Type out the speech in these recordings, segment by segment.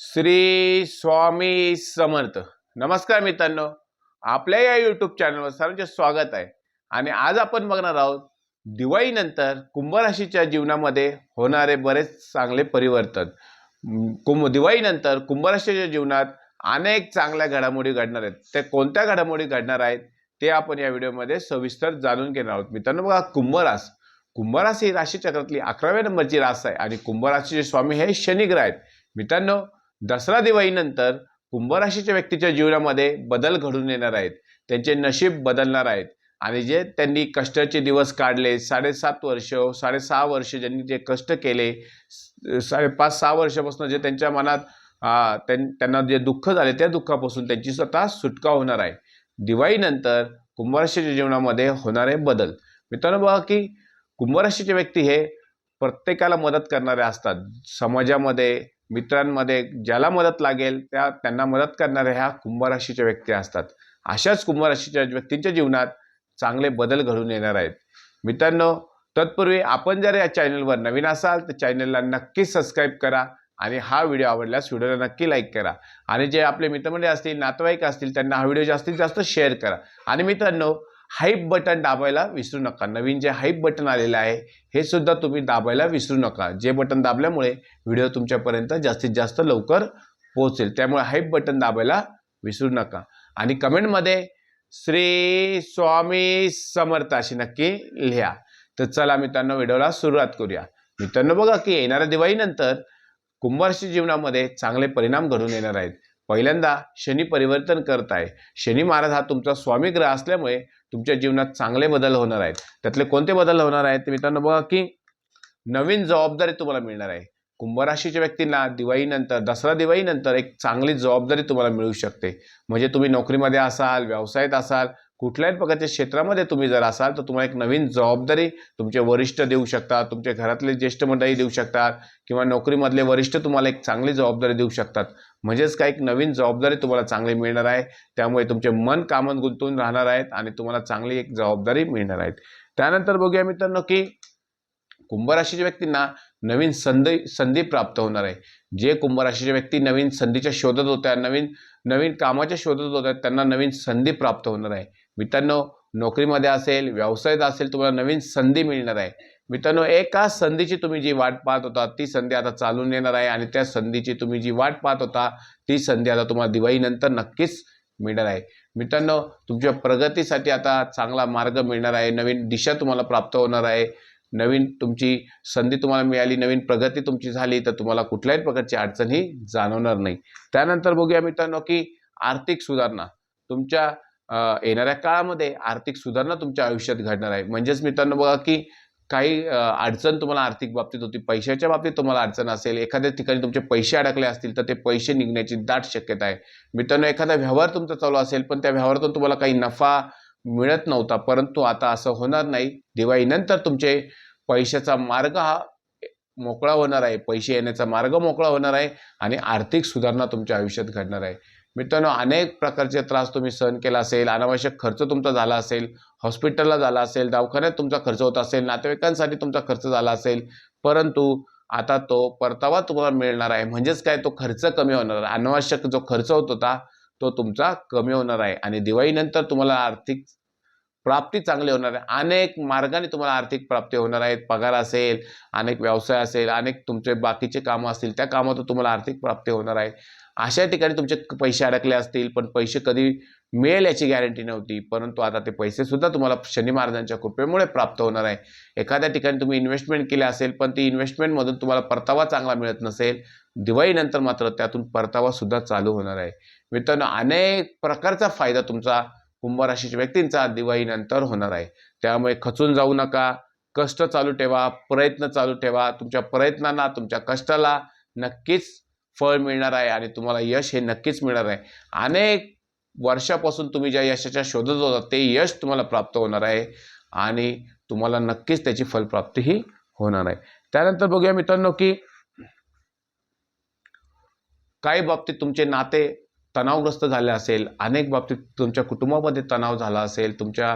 श्री स्वामी समर्थ. नमस्कार मित्रांनो. आपल्या या यूट्यूब चॅनलवर सर्वांचे स्वागत आहे. आणि आज आपण बघणार आहोत दिवाळीनंतर कुंभराशीच्या जीवनामध्ये होणारे बरेच चांगले परिवर्तन. कुंभ दिवाळीनंतर कुंभराशीच्या जीवनात अनेक चांगल्या घडामोडी घडणार आहेत. त्या कोणत्या घडामोडी घडणार आहेत ते आपण या व्हिडिओमध्ये सविस्तर जाणून घेणार आहोत. मित्रांनो बघा कुंभरास. कुंभरास ही राशीचक्रातली अकराव्या नंबरची रास आहे. आणि कुंभराशीचे स्वामी हे शनिग्रह आहेत. मित्रांनो दसरा दिवाळीनंतर कुंभराशीच्या व्यक्तीच्या जीवनामध्ये बदल घडून येणार आहेत. त्यांचे नशीब बदलणार आहेत. आणि जे त्यांनी कष्टाचे दिवस काढले साडेसात वर्ष साडेसहा वर्ष ज्यांनी जे कष्ट केले साडेपाच सहा वर्षापासून जे त्यांच्या मनात त्यां- त्यांना जे दुःख झाले त्या दुःखापासून त्यांची स्वतः सुटका होणार आहे. दिवाळीनंतर कुंभराशीच्या जीवनामध्ये होणारे बदल. मित्रांनो बघा की कुंभराशीचे व्यक्ती हे प्रत्येकाला मदत करणारे असतात. समाजामध्ये मित्रांमध्ये ज्याला मदत लागेल त्या त्यांना मदत करणाऱ्या ह्या कुंभराशीच्या व्यक्ती असतात. अशाच कुंभराशीच्या व्यक्तींच्या जीवनात चांगले बदल घडून येणार आहेत. मित्रांनो तत्पूर्वी आपण जर या चॅनलवर नवीन असाल तर चॅनलला नक्की सबस्क्राईब करा आणि हा व्हिडिओ आवडल्यास व्हिडिओला नक्की लाईक करा. आणि जे आपले मित्रमंडळी असतील नातेवाईक असतील त्यांना हा व्हिडिओ जास्तीत जास्त शेअर करा. आणि मित्रांनो हाईप बटन दाबायला विसरू नका. नवीन जे हाईप बटन आलेलं आहे हे सुद्धा तुम्ही दाबायला विसरू नका. जे बटन दाबल्यामुळे व्हिडिओ तुमच्यापर्यंत जास्तीत जास्त लवकर पोहोचेल. त्यामुळे हाईप बटन दाबायला विसरू नका. आणि कमेंटमध्ये श्री स्वामी समर्थ अशी नक्की लिहा. तर चला मित्रांनो व्हिडिओला सुरुवात करूया. मित्रांनो बघा की येणाऱ्या दिवाळीनंतर कुंभारशी जीवनामध्ये चांगले परिणाम घडून येणार आहेत. पहिल्यांदा शनी परिवर्तन करत आहे. शनी महाराज हा तुमचा स्वामी ग्रह असल्यामुळे तुमच्या जीवनात चांगले बदल होणार आहेत. त्यातले कोणते बदल होणार आहेत? ते मित्रांनो बघा की नवीन जबाबदारी तुम्हाला मिळणार आहे. कुंभराशीच्या व्यक्तींना दिवाळीनंतर दसरा दिवाळीनंतर एक चांगली जबाबदारी तुम्हाला मिळू शकते. म्हणजे तुम्ही नोकरीमध्ये असाल व्यवसायात असाल कुठल्याही प्रकारच्या क्षेत्रामध्ये तुम्ही जर असाल तर तुम्हाला एक नवीन जबाबदारी तुमचे वरिष्ठ देऊ शकतात तुमच्या घरातले ज्येष्ठ मंडळी देऊ शकतात किंवा नोकरीमधले वरिष्ठ तुम्हाला एक चांगली जबाबदारी देऊ शकतात. म्हणजेच काय एक नवीन जबाबदारी तुम्हाला चांगली मिळणार आहे. त्यामुळे तुमचे मन कामात गुंतून राहणार आहेत आणि तुम्हाला चांगली एक जबाबदारी मिळणार आहेत. त्यानंतर बघूया मित्रांनो की कुंभराशीच्या व्यक्तींना नवीन संधी संधी प्राप्त होणार आहे. जे कुंभराशीच्या व्यक्ती नवीन संधीच्या शोधत होत्या नवीन नवीन कामाच्या शोधत होत्या त्यांना नवीन संधी प्राप्त होणार आहे. मित्रांनो नोकरीमध्ये असेल व्यवसायात असेल तुम्हाला नवीन संधी मिळणार आहे. मित्रांनो एका संधीची तुम्ही जी वाट पाहत होता ती संधी आता चालून येणार आहे आणि त्या संधीची तुम्ही जी वाट पाहत होता ती संधी आता तुम्हाला दिवाळीनंतर नक्कीच मिळणार आहे. मित्रांनो तुमच्या प्रगतीसाठी आता चांगला मार्ग मिळणार आहे नवीन दिशा तुम्हाला प्राप्त होणार आहे नवीन तुमची संधी तुम्हाला मिळाली नवीन प्रगती तुमची झाली तर तुम्हाला कुठल्याही प्रकारची अडचण ही जाणवणार नाही. त्यानंतर बघूया मित्रांनो की आर्थिक सुधारणा. तुमच्या येणाऱ्या काळामध्ये आर्थिक सुधारणा तुमच्या आयुष्यात घडणार आहे. म्हणजेच मित्रांनो बघा की काही अडचण तुम्हाला आर्थिक बाबतीत होती. पैशाच्या बाबतीत तुम्हाला अडचण असेल. एखाद्या ठिकाणी तुमचे पैसे अडकले असतील तर ते पैसे निघण्याची दाट शक्यता आहे. मित्रांनो एखादा व्यवहार तुमचा चालू असेल पण त्या व्यवहारातून तुम्हाला काही नफा मिळत नव्हता परंतु आता असं होणार नाही. दिवाळीनंतर तुमचे पैशाचा मार्ग हा मोकळा होणार आहे. पैसे येण्याचा मार्ग मोकळा होणार आहे आणि आर्थिक सुधारणा तुमच्या आयुष्यात घडणार आहे. मित्रांनो अनेक प्रकारचे त्रास तुम्ही सहन केला असेल अनावश्यक खर्च तुमचा झाला असेल हॉस्पिटलला झाला असेल दवाखान्यात तुमचा खर्च होत असेल नातेवाईकांसाठी तुमचा खर्च झाला असेल परंतु आता तो परतावा तुम्हाला मिळणार आहे. म्हणजेच काय? तो खर्च कमी होणार. आहे अनावश्यक जो खर्च होत होता तो तुमचा कमी होणार आहे आणि दिवाळीनंतर तुम्हाला आर्थिक प्राप्ती चांगली होणार आहे. अनेक मार्गाने तुम्हाला आर्थिक प्राप्ती होणार आहेत. पगार असेल अनेक व्यवसाय असेल अनेक तुमचे बाकीचे कामं असतील त्या कामातून तुम्हाला आर्थिक प्राप्ती होणार आहे. अशा ठिकाणी तुमचे पैसे अडकले असतील पण पैसे कधी मिळेल याची गॅरंटी नव्हती. परंतु आता ते पैसे सुद्धा तुम्हाला शनी महाराजांच्या कृपेमुळे प्राप्त होणार आहे. एखाद्या ठिकाणी तुम्ही इन्व्हेस्टमेंट केली असेल पण ती इन्व्हेस्टमेंटमधून तुम्हाला परतावा चांगला मिळत नसेल दिवाळीनंतर मात्र त्यातून परतावा सुद्धा चालू होणार आहे. मित्रांनो अनेक प्रकारचा फायदा तुमचा कुंभराशीच्या व्यक्तींचा दिवाळीनंतर होणार आहे. त्यामुळे खचून जाऊ नका कष्ट चालू ठेवा प्रयत्न चालू ठेवा. तुमच्या प्रयत्नांना तुमच्या कष्टाला नक्कीच फळ मिळणार आहे आणि तुम्हाला यश हे नक्कीच मिळणार आहे. अनेक वर्षापासून तुम्ही ज्या यशाच्या शोधत होता ते यश तुम्हाला प्राप्त होणार आहे आणि तुम्हाला नक्कीच त्याची फलप्राप्तीही होणार आहे. त्यानंतर बघूया मित्रांनो की काही बाबतीत तुमचे नाते तणावग्रस्त झाले असेल अनेक बाबतीत तुमच्या कुटुंबामध्ये तणाव झाला असेल तुमच्या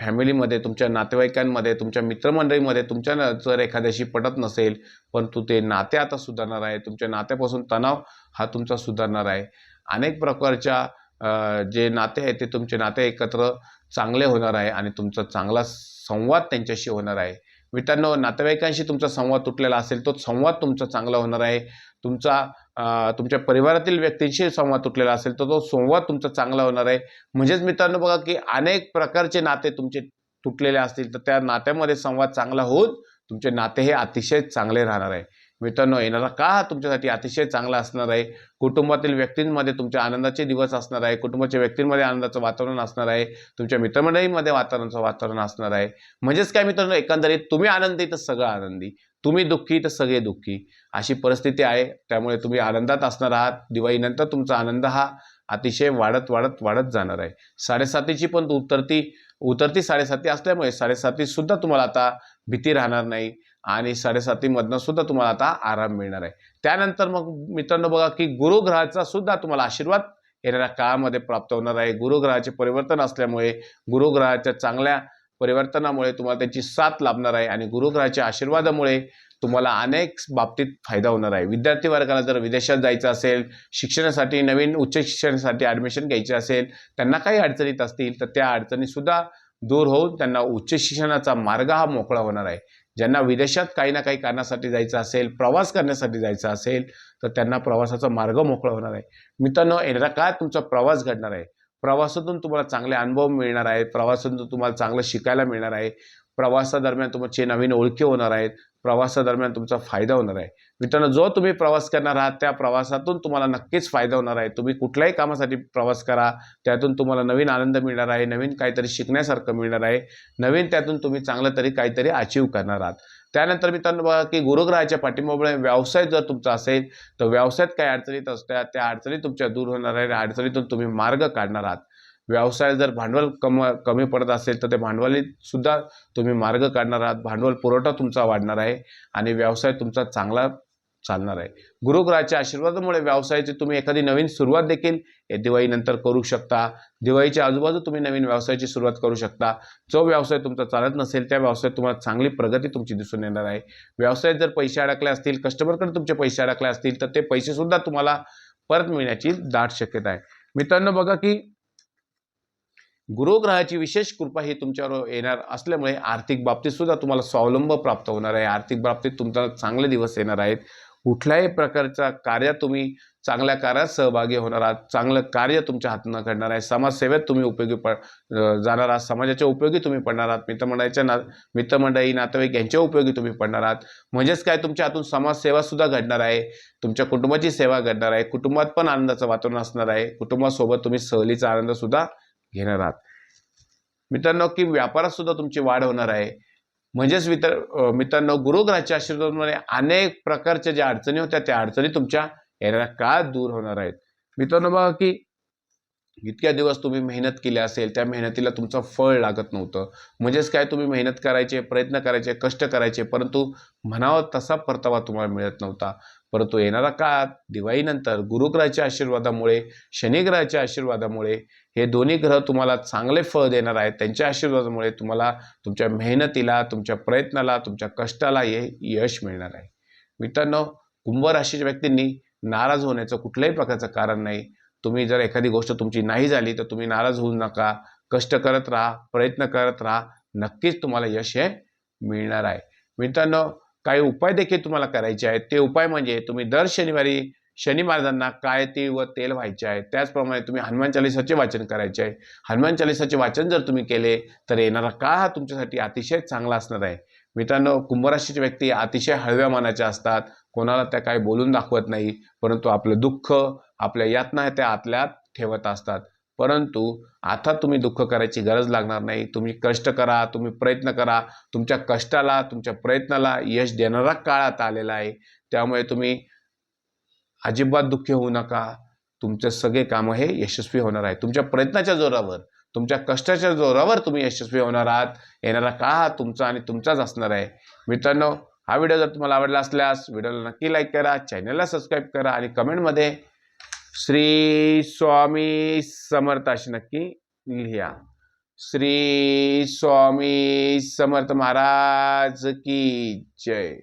फॅमिलीमध्ये तुमच्या नातेवाईकांमध्ये तुमच्या मित्रमंडळीमध्ये तुमच्या न- जर एखाद्याशी पटत नसेल परंतु ते नाते आता सुधारणार आहे तुमच्या नात्यापासून तणाव हा तुमचा सुधारणार आहे. अनेक प्रकारच्या जे नाते आहेत ते तुमचे नाते एकत्र चांगले होणार आहे आणि तुमचा चांगला संवाद त्यांच्याशी होणार आहे. मित्रांनो नातेवाईकांशी तुमचा संवाद तुटलेला असेल तो संवाद तुमचा चांगला होणार आहे. तुमचा तुमच्या परिवारातील व्यक्तींशी संवाद तुटलेला असेल तर तो संवाद तुमचा चांगला होणार आहे. म्हणजेच मित्रांनो बघा की अनेक प्रकारचे नाते तुमचे तुटलेले असतील तर त्या नात्यामध्ये संवाद चांगला होऊन तुमचे नाते हे अतिशय चांगले राहणार आहे. मित्रांनो येणारा का हा तुमच्यासाठी अतिशय चांगला असणार आहे. कुटुंबातील व्यक्तींमध्ये तुमच्या आनंदाचे दिवस असणार आहे. कुटुंबाच्या व्यक्तींमध्ये आनंदाचं वातावरण असणार आहे. तुमच्या मित्रमंडळीमध्ये वातावरणाचं वातावरण असणार आहे. म्हणजेच काय मित्रांनो एकंदरीत तुम्ही आनंदी तर सगळं आनंदी. तुम्ही दुःखी तर सगळे दुःखी. अशी परिस्थिती आहे. त्यामुळे तुम्ही आनंदात असणार आहात. दिवाळीनंतर तुमचा आनंद हा अतिशय वाढत वाढत वाढत जाणार आहे. साडेसातीची पण उतरती उतरती साडेसाती असल्यामुळे साडेसातीसुद्धा तुम्हाला आता भीती राहणार नाही आणि साडेसातीमधनं सुद्धा तुम्हाला आता आराम मिळणार आहे. त्यानंतर मग मित्रांनो बघा की गुरुग्रहाचा सुद्धा तुम्हाला आशीर्वाद येणाऱ्या काळामध्ये प्राप्त होणार आहे. गुरुग्रहाचे परिवर्तन असल्यामुळे गुरुग्रहाच्या चांगल्या परिवर्तनामुळे तुम्हाला त्याची साथ लाभणार आहे आणि गुरुग्रहाच्या आशीर्वादामुळे तुम्हाला अनेक बाबतीत फायदा होणार आहे. विद्यार्थी वर्गाला जर विदेशात जायचं असेल शिक्षणासाठी नवीन उच्च शिक्षणासाठी ॲडमिशन घ्यायचे असेल त्यांना काही अडचणीत असतील तर त्या अडचणीसुद्धा दूर होऊन त्यांना उच्च शिक्षणाचा मार्ग हा मोकळा होणार आहे. ज्यांना विदेशात काही ना काही कारणासाठी जायचं असेल प्रवास करण्यासाठी जायचं असेल तर त्यांना प्रवासाचा मार्ग मोकळा होणार आहे. मित्रांनो येणारा काळात तुमचा प्रवास घडणार आहे. प्रवासातून तुम्हाला चांगले अनुभव मिळणार आहेत. प्रवासातून तुम्हाला चांगलं शिकायला मिळणार आहे. प्रवासादरम्यान तुमचे नवीन ओळखी होणार आहेत. प्रवासादरम्यान तुमचा फायदा होणार आहे. मित्रांनो जो तुम्ही प्रवास करणार आहात त्या प्रवासातून तुम्हाला नक्कीच फायदा होणार आहे. तुम्ही कुठल्याही कामासाठी प्रवास करा त्यातून तुम्हाला नवीन आनंद मिळणार आहे. नवीन काहीतरी शिकण्यासारखं मिळणार आहे. नवीन त्यातून तुम्ही चांगलं तरी काहीतरी अचीव करणार आहात. त्यानंतर मित्रांनो बघा की गुरुग्रहाच्या पाठिंबामुळे व्यवसाय जर तुमचा असेल तर व्यवसायात काही अडचणीत असतात त्या अडचणी तुमच्या दूर होणार आहे आणि अडचणीतून तुम्ही मार्ग काढणार आहात. व्यवसाय जर भांडवल कम कमी पडत असेल तर ते भांडवलीत सुद्धा तुम्ही मार्ग काढणार आहात. भांडवल पुरवठा तुमचा वाढणार आहे आणि व्यवसाय तुमचा चांगला चालणार आहे. गुरुग्रहाच्या आशीर्वादामुळे व्यवसायाची तुम्ही एखादी नवीन सुरुवात देखील दिवाळीनंतर करू शकता. दिवाळीच्या आजूबाजू तुम्ही नवीन व्यवसायाची सुरुवात करू शकता. जो व्यवसाय तुमचा चालत नसेल त्या व्यवसायात तुम्हाला चांगली प्रगती तुमची दिसून येणार आहे. व्यवसायात जर पैसे अडकले असतील कस्टमरकडे तुमचे पैसे अडकले असतील तर ते पैसेसुद्धा तुम्हाला परत मिळण्याची दाट शक्यता आहे. मित्रांनो बघा की गुरुग्रहाची विशेष कृपा ही तुमच्यावर येणार असल्यामुळे आर्थिक बाबतीत सुद्धा तुम्हाला स्वावलंब प्राप्त होणार आहे. आर्थिक बाबतीत तुमचा चांगले दिवस येणार आहेत. कुठल्याही प्रकारच्या कार्यात तुम्ही चांगल्या कार्यात सहभागी होणार आहात चांगलं कार्य तुमच्या हातनं घडणार आहे समाजसेवेत तुम्ही उपयोगी प जाणार आहात समाजाच्या उपयोगी तुम्ही पडणार आहात मित्रमंडळाच्या ना मित्रमंडळी नातेवाईक यांच्या उपयोगी तुम्ही पडणार आहात. म्हणजेच काय? तुमच्या हातून समाजसेवासुद्धा घडणार आहे तुमच्या कुटुंबाची सेवा घडणार आहे कुटुंबात पण आनंदाचं वातावरण असणार आहे कुटुंबासोबत तुम्ही सहलीचा आनंदसुद्धा घेणार आहात. मित्रांनो की व्यापारात सुद्धा तुमची वाढ होणार आहे. म्हणजेच मित्र मित्रांनो गुरुग्रहाच्या आशीर्वादामुळे अनेक प्रकारच्या ज्या अडचणी होत्या त्या अडचणी तुमच्या येणाऱ्या काळात दूर होणार आहेत. मित्रांनो बघा की इतक्या दिवस तुम्ही मेहनत केली असेल त्या मेहनतीला तुमचं फळ लागत नव्हतं. म्हणजेच काय तुम्ही मेहनत करायचे प्रयत्न करायचे कष्ट करायचे परंतु म्हणावा तसा परतावा तुम्हाला मिळत नव्हता. परंतु येणारा काळात दिवाळीनंतर गुरुग्रहाच्या आशीर्वादामुळे शनिग्रहाच्या आशीर्वादामुळे हे दोन्ही ग्रह तुम्हाला चांगले फळ देणार आहेत. त्यांच्या आशीर्वादामुळे तुम्हाला तुमच्या मेहनतीला तुमच्या प्रयत्नाला तुमच्या कष्टाला हे यश मिळणार आहे. मित्रांनो कुंभ राशीच्या व्यक्तींनी नाराज होण्याचं कुठल्याही प्रकारचं कारण नाही. तुम्ही जर एखादी गोष्ट तुमची नाही झाली तर तुम्ही नाराज होऊ नका. कष्ट करत राहा प्रयत्न करत राहा. नक्कीच तुम्हाला यश हे मिळणार आहे. मित्रांनो काही उपाय देखील तुम्हाला करायचे आहेत. ते उपाय म्हणजे तुम्ही दर शनिवारी शनी महाराजांना काय तीळ व तेल व्हायचे आहे. त्याचप्रमाणे तुम्ही हनुमान चालिसाचे वाचन करायचे आहे. हनुमान चालिसाचे वाचन जर तुम्ही केले तर येणारा काळ हा तुमच्यासाठी अतिशय चांगला असणार आहे. मित्रांनो कुंभराशीचे व्यक्ती अतिशय हळव्या मानाच्या असतात. कोणाला त्या काही बोलून दाखवत नाही परंतु आपलं दुःख आपल्या यातना त्या आतल्यात ठेवत असतात. परंतु आता तुम्ही दुःख करायची गरज लागणार नाही. तुम्ही कष्ट करा तुम्ही प्रयत्न करा. तुमच्या कष्टाला तुमच्या प्रयत्नाला यश देणारा काळ आता आलेला आहे. त्यामुळे तुम्ही अजिबात दुःखी होऊ नका. तुमचे सगळे कामं हे यशस्वी होणार आहे. तुमच्या प्रयत्नाच्या जोरावर तुमच्या कष्टाच्या जोरावर तुम्ही यशस्वी होणार आहात. येणारा काळ हा तुमचा आणि तुमचाच असणार आहे. मित्रांनो हा व्हिडिओ जर तुम्हाला आवडला असल्यास व्हिडिओला नक्की लाईक करा चॅनलला सबस्क्राईब करा आणि कमेंटमध्ये श्री स्वामी समर्थ अशी नक्की लिहा श्री स्वामी समर्थ महाराज की जय.